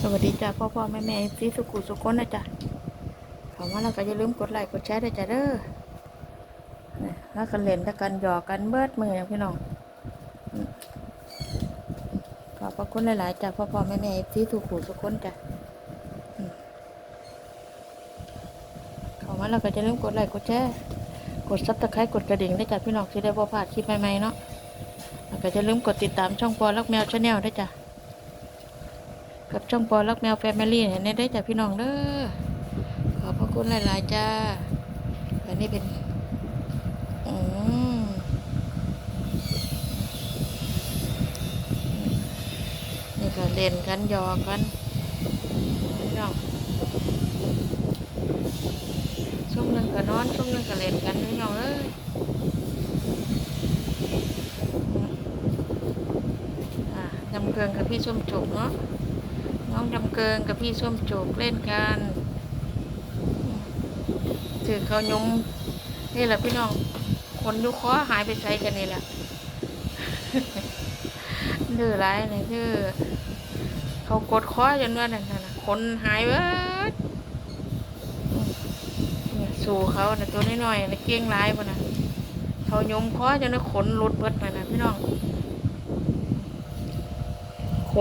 สวัสดีจ้าพ่อพ่อแม่แม่ซีสุขุสุขคนนะจ๊ะเขามาแล้วก็อย่าลืมกดไลค์กดแชร์ด้วยจ้ะเด้อแล้วกันเล่นแล้วกันหยอกกันเบิดมือนะพี่น้องขอบพระคุณหลายๆจ้าพ่อพ่อแม่แม่ซีสุขุสุขคนจ้ะอืมเขามาแล้วก็อย่าลืมกดไลค์กดแชร์กดซับสไครต์กดกระดิ่งด้จ้ะพี่น้องที่ได้บ่พลาดคลิปใหม่ๆเนาะแล้วก็อย่าลืมกดติดตามช่องปอลักแมวชาแนลด้จ้ะ กับช่องปอรักแมวแฟมิลี่เนี่ยได้จากพี่น้องเด้อขอบพระคุณหลาย ๆ จ้าอันนี้เป็นอืมนี่ก็เล่นกันยอกันพี่น้องช่วงนึงก็นอนช่วงนึงก็เล่นกันพี่น้องเอ้ยอะดำเกลืองกับพี่ส้มจุกเนาะ น้องดำเกิงกับพี่ส้มโจกเล่นกันถือเขายมนี่แหละพี่น้อง คนยุคอหายไปใส่กันนี่แหละดื้อไรนี่ดื้อเขากดคอจนว่านั่นนะนะคนหายเบิดอืมเนี่ยสู่เขานะตัวน้อยๆนะเกี้ยงร้ายปะนะเขายมคอจนว่าขนหลุดเบิดมานะพี่น้อง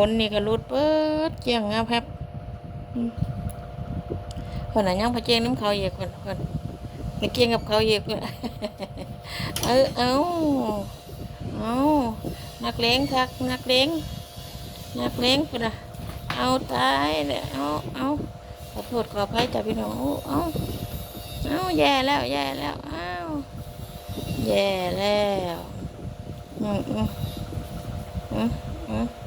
นนี่ก็รุดเปิดเจียงงาแพบอืมคนน่ะยังพะเจียงน้ำเขาเยียกคนคนไปเกียงกับเขาเยียกคนเออเอาเอานักเลงคักนักเลงนักเลงคนน่ะเอาตายเลยเอาเอาขอโทษขออภัยจ้ะพี่น้องเอาเอาเอาแย่แล้วแย่แล้วเอาแย่แล้วอืมอืมอืมอืม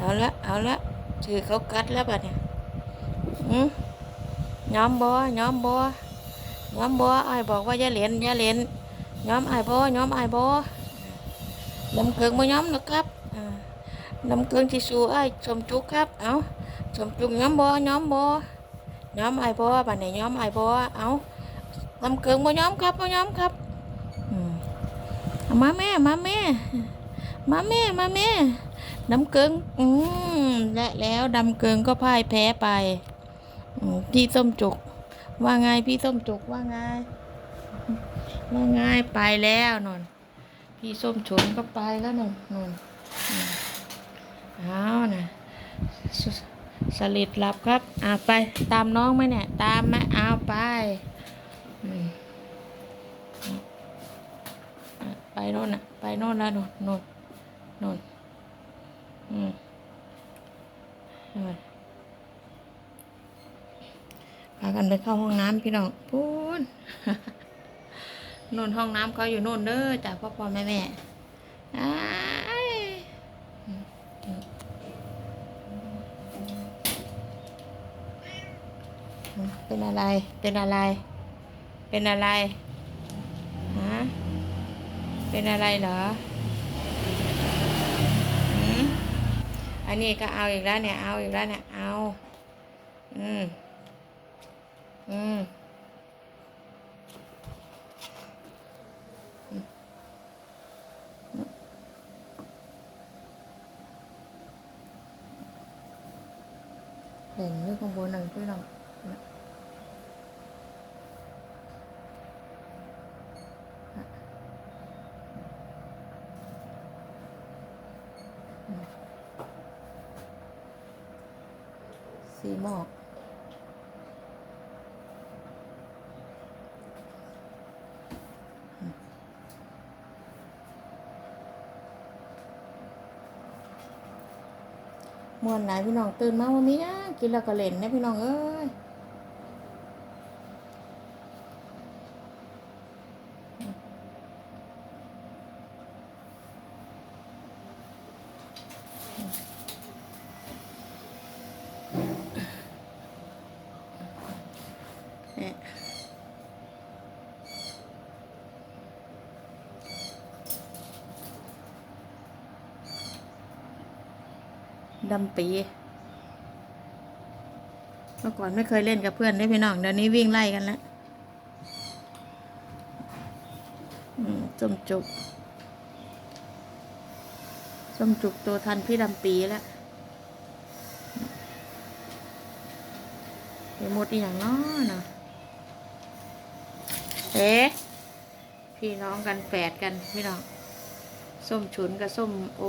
เอาละเอาละถือเขากัดแล้วบัดเนี่ยอืมย้อมบอย้อมบอย้อมบอไอ้บอกว่าอย่าเล่นอย่าเล่นย้อมไอ้บอย้อมไอ้บอน้ำเกลืองมาย้อมนะครับอ่าน้ำเกลืองที่สูไอ้ายสมจุกครับ เอาสมจุกย้อมบอย้อมบอย้อมไอ้บอบัดเนี่ยย้อมไอ้บอเอาน้ำเกลืองมาย้อมครับมาย้อมครับอืมมาแม่มาแม่มาแม่มาแม่ น้ำเกิงอืมและแล้วดำเกิงก็พ่ายแพ้ไปพี่ส้มจุก ว่าไงพี่ส้มจุกว่าไงว่าไงไปแล้วนนพี่ส้มฉุนก็ไปแล้วนนนนอืมเอานะสสลิดหลับครับอ่าไปตามน้องไหมเนี่ย ตามไหมเอาไปไปโน่นน่ะ ไปโน่นแล้วนนนนนน อืมพากันไปเข้าห้องน้ำพี่น้องพูนนู่นห้องน้ำเขาอยู่นู่นเด้อจากพ่อพ่อแม่แม่เป็นอะไร เป็นอะไร เป็นอะไร ฮะ เป็นอะไรเหรอม อันนี้ก็เอาอีกแล้วเนี่ย เอาอีกแล้วเนี่ย เอา อืม อืมอืมเห็นอยู่ข้างบนหนึ่งพี่น้อง สีหมอกมวนหลายพี่น้องตื่นมาวันนี้นะกินแล้วก็เล่นนะพี่น้องเอ้ย ดำปีเมื่อก่อนไม่เคยเล่นกับเพื่อนได้พี่น้องเดี๋ยวนี้วิ่งไล่กันแล้วส้มจุกส้มจุกตัวทันพี่ดำปีแล้วมีหมดอีกอย่างน้อเนาะเอ๊ะพี่น้องกันแฝดกันพี่น้อง ส้มฉุนกับส้มโอ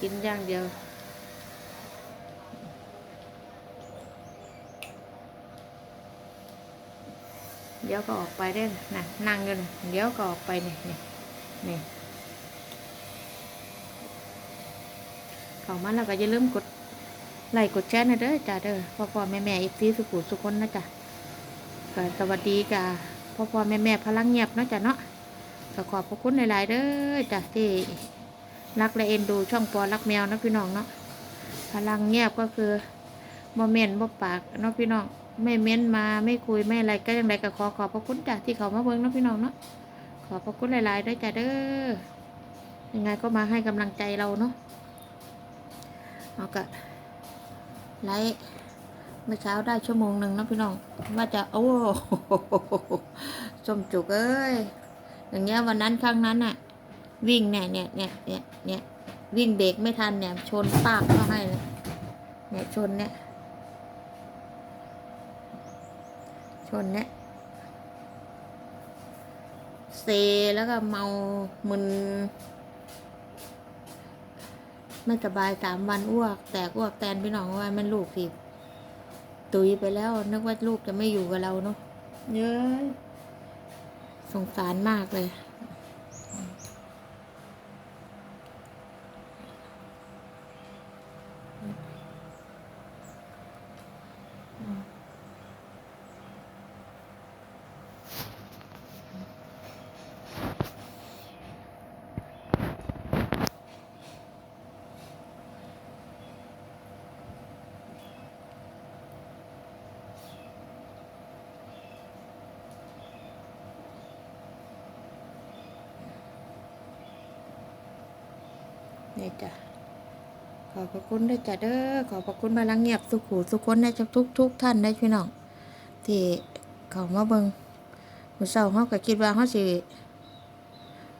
กินอย่างเดียว เดี๋ยวก็ออกไปได้นะนั่งอยู่นะเดี๋ยวก็ออกไปนี่นี่นี่เข้ามาแล้วก็อย่าลืมกดไลค์กดแชร์นะเด้อจ้าเด้อพ่อพ่อแม่แม่อีกทีสุขุสุคนนะจ๊ะก็สวัสดีจ้าพ่อพ่อแม่แม่พลังเงียบเนาะจ้ะเนาะก็ขอบพระคุณหลาย ๆ เด้อจ้ะที่ รักและเอ็นดูช่องปอรักแมวนะพี่น้องเนาะพลังเงียบก็คือบ่เม่นบ่ปากเนาะพี่น้องไม่เม้นมาไม่คุยไม่อะไรก็ยังไงก็ขอขอบพระคุณจ้ะที่เขามาเบิ่งเนาะพี่น้องเนาะขอบพระคุณหลายๆด้วยจ้ะเด้อยังไงก็มาให้กำลังใจเราเนาะเอากะไลฟ์เมื่อเช้าได้ชั่วโมงหนึ่งนะพี่น้อง ว่าจะโอ้สมจุกเอ้ยอย่างเงี้ยวันนั้นครั้งนั้นอะ วิ่งเนี่ยเนี่ยเนี่ยเนี่ยเนี่ยวิ่งเบรกไม่ทันเนี่ย ชนปากเข้าให้เลยเนี่ยชนเนี่ย ชนเนี่ยเซแล้วก็เมามึนไม่สบายสามวันอ้วก แตกอ้วกแตนพี่น้องว่ามันลูกสิตุยไปแล้ว นึกว่าลูกจะไม่อยู่กับเราเนาะเย้ยสงสารมากเลย นี่จ้ะขอบพระคุณด้วยจ้ะเด้อขอบพระคุณพลังเงียบสุขูสุขคนได้ทุกทุกท่านได้พี่น้องที่เขามาเบิงมือเช้าเขาก็คิดว่าเขาสิ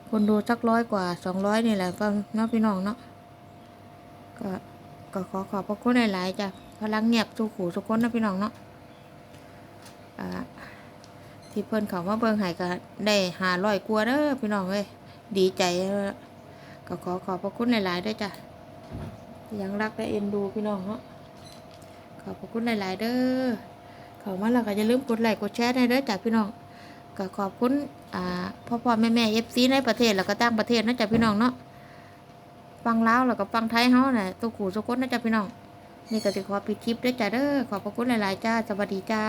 คนดูสักร้อยกว่าสองร้อยนี่แหละก็เนาะพี่น้องเนาะก็ก็ขอขอบพระคุณหลายๆจ้ะพลังเงียบสุขูสุขคนนะพี่น้องเนาะอ่าที่เพิ่นเขามาเบิงให้ก็ได้หาร้อยกว่าเด้อพี่น้องเอ้ยดีใจ ก็ขอขอบพระคุณหลายๆด้วยจ้ะยังรักและเอ็นดูพี่น้องเนาะขอบพระคุณหลายๆเด้อข้ามาแล้วก็อย่าลืมกดไลค์กดแชร์ให้เด้อจ้ะพี่น้องก็ขอบคุณอ่าพ่อพ่อแม่แม่เอฟซีในประเทศแล้วก็ต่างประเทศนะจ้ะพี่น้องเนาะฟังลาวแล้วก็ฟังไทยเฮาน่ะตัวขู่สกคนนะจ้ะพี่น้องนี่ก็สิขอปิดคลิปด้วยจ้ะเด้อขอบพระคุณหลายๆจ้าสวัสดีจ้า